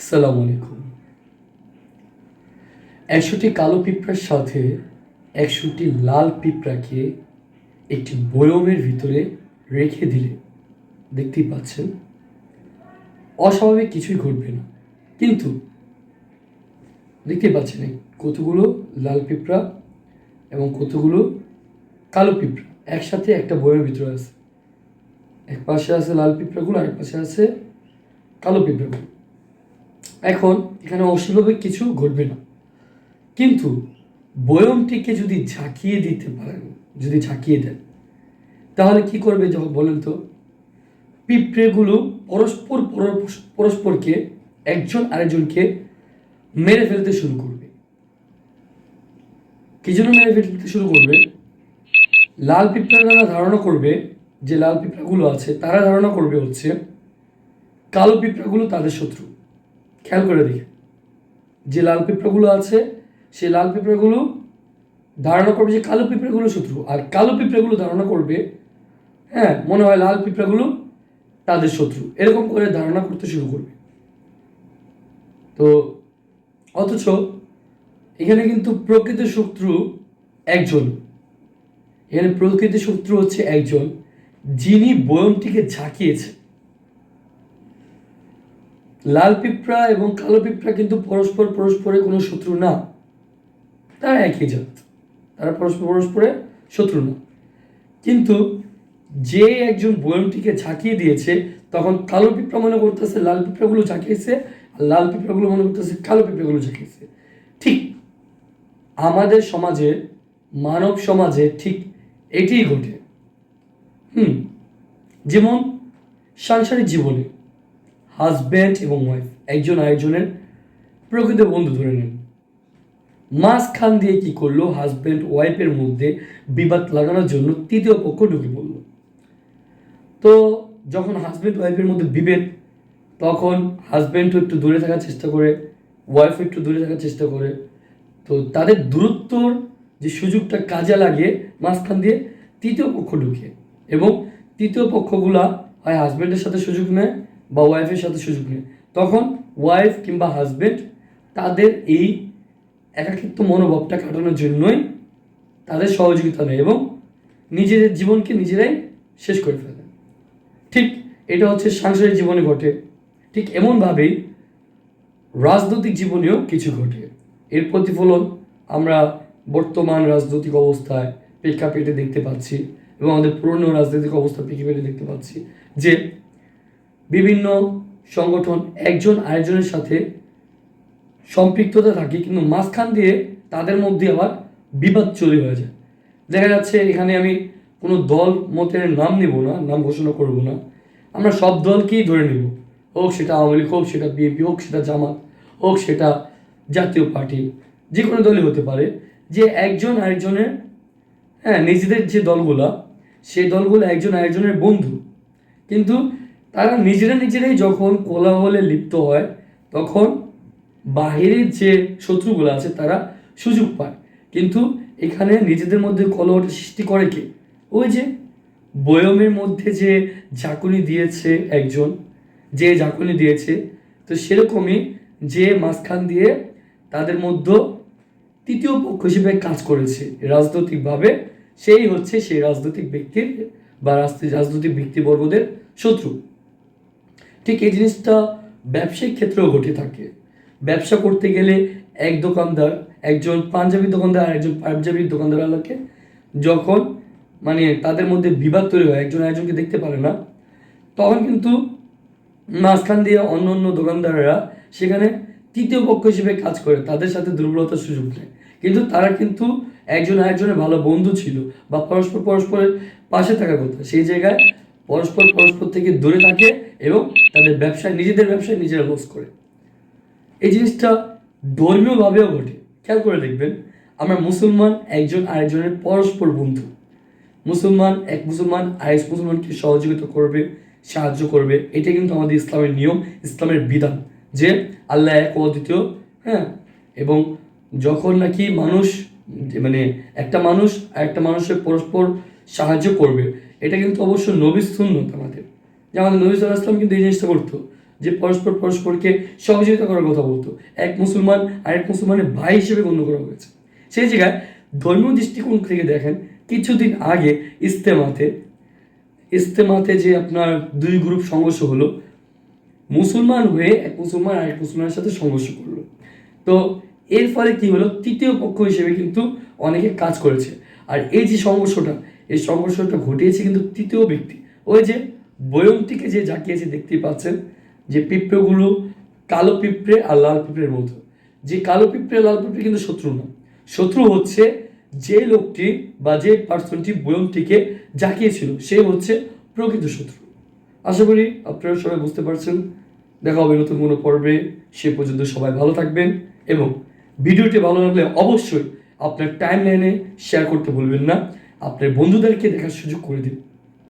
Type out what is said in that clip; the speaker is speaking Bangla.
আসসালামু আলাইকুম। একশোটি কালো পিঁপড়ার সাথে একশোটি লাল পিঁপড়াকে একটি বয়মের ভিতরে রেখে দিলে, দেখতেই পাচ্ছেন, অস্বাভাবিক কিছুই ঘটবে না। কিন্তু দেখতেই পাচ্ছেন কতগুলো লাল পিঁপড়া এবং কতগুলো কালো পিঁপড়া একসাথে একটা বইয়ের ভিতরে আছে। এক পাশে আছে লাল পিঁপড়াগুলো আর এক পাশে আছে কালো পিঁপড়াগুলো। এখন এখানে অস্বাভাবিক কিছু ঘটবে না। কিন্তু বয়মটিকে যদি ঝাঁকিয়ে দিতে পারেন, যদি ঝাঁকিয়ে দেন, তাহলে কি করবে যখন বলেন তো? পিঁপড়েগুলো পরস্পর পরস্পরকে, একজন আরেকজনকে মেরে ফেলতে শুরু করবে। কি জন্য মেরে ফেলতে শুরু করবে? লাল পিঁপড়ারা ধারণা করবে যে লাল পিঁপড়াগুলো আছে, তারা ধারণা করবে হচ্ছে, কালো পিঁপড়াগুলো তাদের শত্রু। খেয়াল করে দেখে। যে লাল পিঁপড়াগুলো আছে, সেই লাল পিঁপড়াগুলো ধারণা করবে যে কালো পিঁপড়াগুলো শত্রু। আর কালো পিঁপড়াগুলো ধারণা করবে হ্যাঁ মনে হয় লাল পিঁপড়াগুলো তাদের শত্রু। এরকম করে ধারণা করতে শুরু করবে। তো অথচ এখানে কিন্তু প্রকৃত শত্রু একজন। এখানে প্রকৃত শত্রু হচ্ছে একজন যিনি বয়মটিকে ঝাঁকিয়েছে। লাল পিঁপড়া এবং কালো পিঁপড়া কিন্তু পরস্পর পরস্পরের কোনো শত্রু না। তারা একই জাত। তারা পরস্পর পরস্পরের শত্রু না। কিন্তু যে একজন বয়মটিকে ঝাঁকিয়ে দিয়েছে, তখন কালো পিঁপড়া মনে করতেছে লাল পিঁপড়াগুলো ঝাঁকিয়েছে, আর লাল পিঁপড়াগুলো মনে করতেছে কালো পিঁপড়াগুলো ঝাঁকিয়েছে। ঠিক আমাদের সমাজে, মানব সমাজে ঠিক এটিই ঘটে। হুম, যেমন সাংসারিক জীবনে হাজব্যান্ড এবং ওয়াইফ একজন আরেকজনের প্রকৃত বন্ধু ধরে নেন। মাঝখান দিয়ে কি করল? হাজব্যান্ড ওয়াইফের মধ্যে বিবাদ লাগানোর জন্য তৃতীয় পক্ষ ঢুকে পড়ল। তো যখন হাজব্যান্ড ওয়াইফের মধ্যে বিভেদ, তখন হাজব্যান্ডও একটু দূরে থাকার চেষ্টা করে ওয়াইফ একটু দূরে থাকার চেষ্টা করে। তো তাদের দূরত্বর যে সুযোগটা কাজে লাগে, মাঝখান দিয়ে তৃতীয় পক্ষ ঢুকে এবং তৃতীয় পক্ষগুলা হয় হাজব্যান্ডের সাথে সুযোগ নেয় বা ওয়াইফের সাথে সুযোগ নেয় তখন ওয়াইফ কিংবা হাজব্যান্ড তাদের এই একাকিত্ব মনোভাবটা কাটানোর জন্যই তাদের সহযোগিতা নেয় এবং নিজেদের জীবনকে নিজেরাই শেষ করে ফেলে। ঠিক এটা হচ্ছে সাংসারিক জীবনে ঘটে। ঠিক এমনভাবেই রাজনৈতিক জীবনেও কিছু ঘটে। এর প্রতিফলন আমরা বর্তমান রাজনৈতিক অবস্থায় প্রেক্ষাপটে দেখতে পাচ্ছি এবং আমাদের পুরনো রাজনৈতিক অবস্থা প্রেক্ষাপটে দেখতে পাচ্ছি যে বিভিন্ন সংগঠন একজন আরেকজনের সাথে সম্পৃক্ততা থাকে, কিন্তু মাঝখান দিয়ে তাদের মধ্যে আবার বিবাদ চলে হয়ে যায়। দেখা যাচ্ছে এখানে আমি কোনো দল মতের নাম নিব না, নাম ঘোষণা করব না। আমরা সব দলকেই ধরে নিব। হোক সেটা আওয়ামী লীগ, হোক সেটা বিএনপি, হোক সেটা জামাত, হোক সেটা জাতীয় পার্টি, যে কোনো দলই হতে পারে। যে একজন আরেকজনের হ্যাঁ নিজেদের যে দলগুলা, সেই দলগুলো একজন আরেকজনের বন্ধু। কিন্তু তারা নিজেরা নিজেরাই যখন কোলাহলে লিপ্ত হয়, তখন বাহিরের যে শত্রুগুলো আছে তারা সুযোগ পায়। কিন্তু এখানে নিজেদের মধ্যে কলহটা সৃষ্টি করে কে? ওই যে বয়মের মধ্যে যে ঝাঁকুনি দিয়েছে একজন, যে ঝাঁকুনি দিয়েছে, তো সেরকমই যে মাঝখান দিয়ে তাদের মধ্যে তৃতীয় পক্ষ হিসেবে কাজ করেছে রাজনৈতিকভাবে, সেই হচ্ছে সেই রাজনৈতিক ব্যক্তির বা রাজনৈতিক ব্যক্তিবর্গদের শত্রু। ঠিক এই জিনিসটা ব্যবসায়িক ক্ষেত্রেও ঘটে থাকে। ব্যবসা করতে গেলে এক দোকানদার, একজন পাঞ্জাবি দোকানদার আর একজন পাঞ্জাবি দোকানদার আলাকে যখন মানে তাদের মধ্যে বিবাদ তৈরি হয়, একজন একজনকে দেখতে পারে না, তখন কিন্তু মাঝখান দিয়ে অন্য অন্য দোকানদাররা সেখানে তৃতীয় পক্ষ হিসেবে কাজ করে, তাদের সাথে দুর্বলতার সুযোগ নেয় কিন্তু তারা কিন্তু একজন আরেকজনের ভালো বন্ধু ছিল বা পরস্পর পরস্পরের পাশে থাকার কথা। সেই জায়গায় পরস্পর পরস্পর থেকে দূরে থাকে এবং তাদের ব্যবসায়, নিজেদের ব্যবসায় নিজেরা লস করে। এই জিনিসটা ধর্মীয়ভাবেও ঘটে। খেয়াল করে দেখবেন, আমরা মুসলমান একজন আরেকজনের পরস্পর বন্ধু। মুসলমান এক মুসলমান আরেক মুসলমানকে সহযোগিতা করবে, সাহায্য করবে এটা কিন্তু আমাদের ইসলামের নিয়ম, ইসলামের বিধান যে আল্লাহ এক অদ্বিতীয় হ্যাঁ? এবং যখন নাকি মানুষ মানে একটা মানুষ আর একটা মানুষের পরস্পর সাহায্য করবে এটা কিন্তু অবশ্য নবী সুন্নত আমাদের। যে আমাদের নবী সাল্লাহ আসলাম কিন্তু এই জিনিসটা করতো, যে পরস্পর পরস্পরকে সহযোগিতা করার কথা বলতো। এক মুসলমান আর এক মুসলমানের ভাই হিসেবে গণ্য করা হয়েছে। সেই জায়গায় ধর্মীয় দৃষ্টিকোণ থেকে দেখেন, কিছুদিন আগে ইস্তেমাতে ইস্তেমাতে যে আপনার দুই গ্রুপ সংঘর্ষ হলো, মুসলমান হয়ে এক মুসলমান আর এক মুসলমানের সাথে সংঘর্ষ করল। তো এর ফলে কি হলো? তৃতীয় পক্ষ হিসেবে কিন্তু অনেকে কাজ করেছে। আর এই যে সংঘর্ষটা এই সংঘর্ষটা ঘটিয়েছে কিন্তু তৃতীয় ব্যক্তি। ওই যে বয়ন্তীকে যে জাকিয়েছে, দেখতেই পাচ্ছেন যে পিঁপড়েগুলো কালো পিঁপড়ে আর লাল পিঁপড়ের মতো। যে কালো পিঁপড়ে লাল পিঁপড়ে কিন্তু শত্রু না। শত্রু হচ্ছে যে লোকটি বা যে পার্সনটি বয়ন্তীকে জাকিয়েছিল, সে হচ্ছে প্রকৃত শত্রু। আশা করি আপনারা সবাই বুঝতে পারছেন। দেখা হবে নতুন কোনো পর্বে। সে পর্যন্ত সবাই ভালো থাকবেন এবং ভিডিওটি ভালো লাগলে অবশ্যই আপনার টাইম লাইনে শেয়ার করতে ভুলবেন না। আপনার বন্ধুদেরকে দেখার সুযোগ করে দিন।